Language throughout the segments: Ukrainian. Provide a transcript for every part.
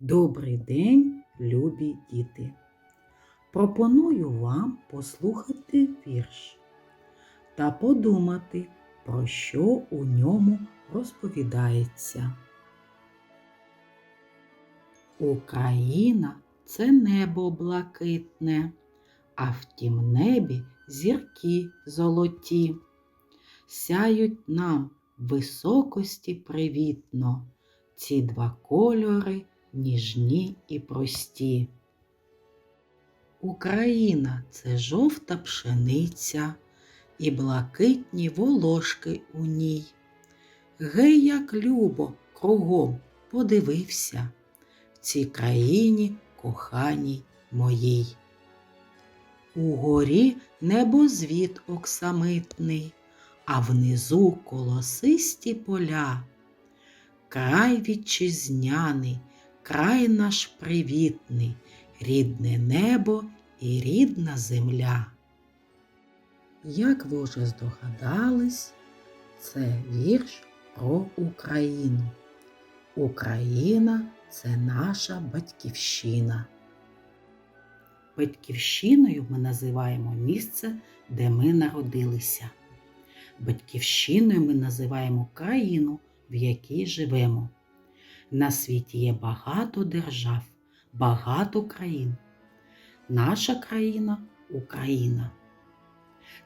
Добрий день, любі діти! Пропоную вам послухати вірш та подумати, про що у ньому розповідається. Україна це небо блакитне, а в тім небі зірки золоті. Сяють нам високості привітно ці два кольори ніжні і прості. Україна це жовта пшениця і блакитні волошки у ній. Гей, як любо кругом подивився в цій країні коханій моїй. Угорі небозвід оксамитний, а внизу колосисті поля. Край вітчизняний, край наш привітний, рідне небо і рідна земля. Як ви вже здогадались, це вірш про Україну. Україна це наша батьківщина. Батьківщиною ми називаємо місце, де ми народилися. Батьківщиною ми називаємо країну, в якій живемо. На світі є багато держав, багато країн. Наша країна Україна.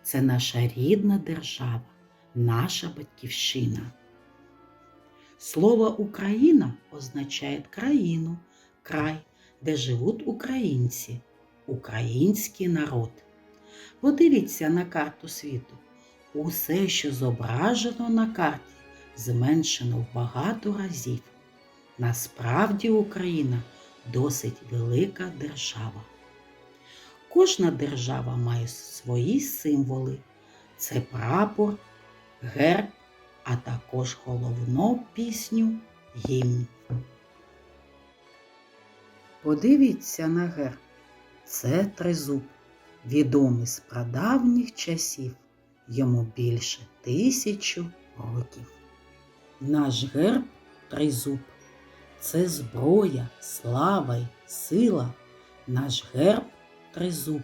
Це наша рідна держава, наша батьківщина. Слово Україна означає країну, край, де живуть українці, український народ. Подивіться на карту світу. Усе, що зображено на карті, зменшено в багато разів. Насправді Україна досить велика держава. Кожна держава має свої символи. Це прапор, герб, а також головну пісню гімн. Подивіться на герб. Це тризуб, відомий з прадавніх часів. Йому більше тисячу років. Наш герб тризуб. Це зброя, слава й сила. Наш герб тризуб.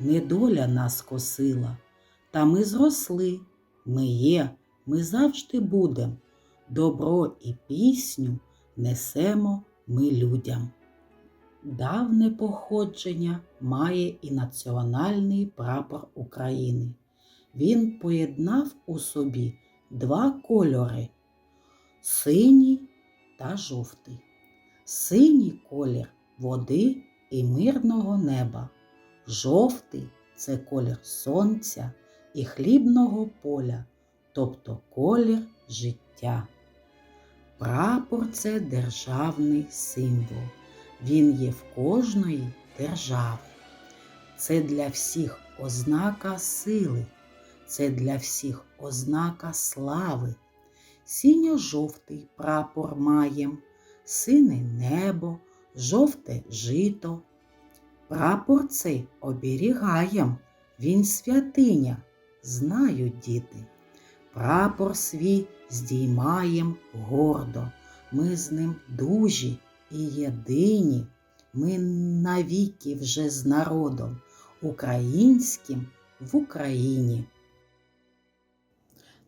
Недоля нас косила. Та ми зросли, ми є, ми завжди будем. Добро і пісню несемо ми людям. Давне походження має і національний прапор України. Він поєднав у собі два кольори синій та жовтий. Синій колір води і мирного неба. Жовтий це колір сонця і хлібного поля, тобто колір життя. Прапор це державний символ. Він є в кожної держави. Це для всіх ознака сили, це для всіх ознака слави. Сіньо-жовтий прапор маєм, сине небо, жовте жито. Прапор цей оберігаєм, він святиня, знають діти. Прапор свій здіймаєм гордо, ми з ним дужі і єдині, ми навіки вже з народом українським в Україні.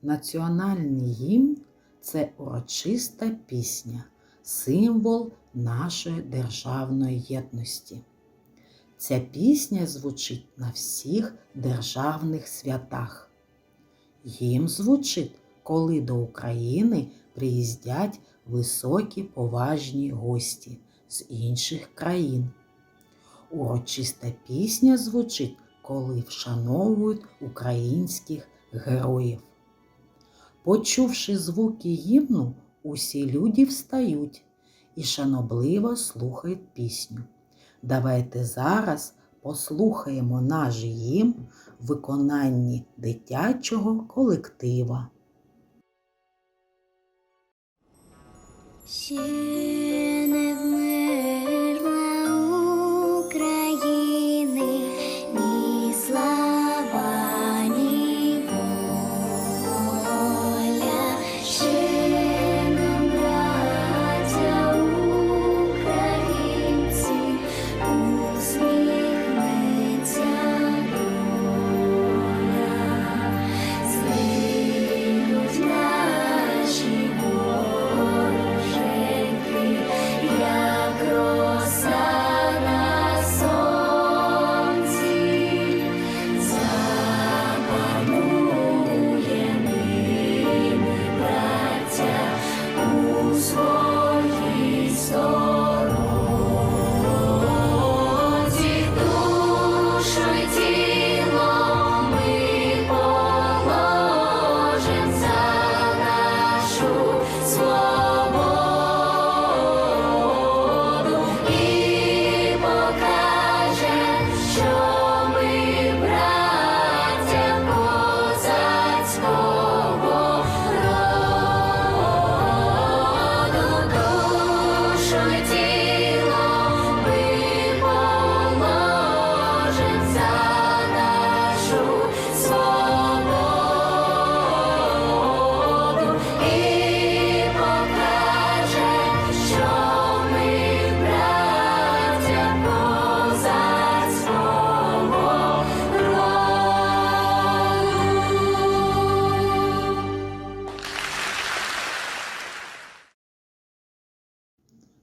Національний гімн це урочиста пісня, символ нашої державної єдності. Ця пісня звучить на всіх державних святах. Гімн звучить, коли до України приїздять високі поважні гості з інших країн. Урочиста пісня звучить, коли вшановують українських героїв. Почувши звуки гімну, усі люди встають і шанобливо слухають пісню. Давайте зараз послухаємо наш гімн в виконанні дитячого колектива.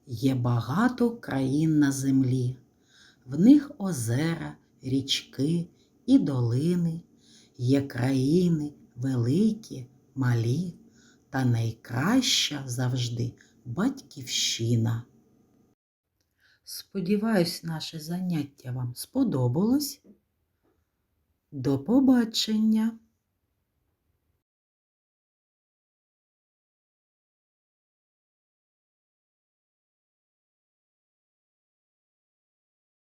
Є багато країн на землі, в них озера, річки і долини, є країни великі, малі, та найкраща завжди батьківщина. Сподіваюсь, наше заняття вам сподобалось. До побачення!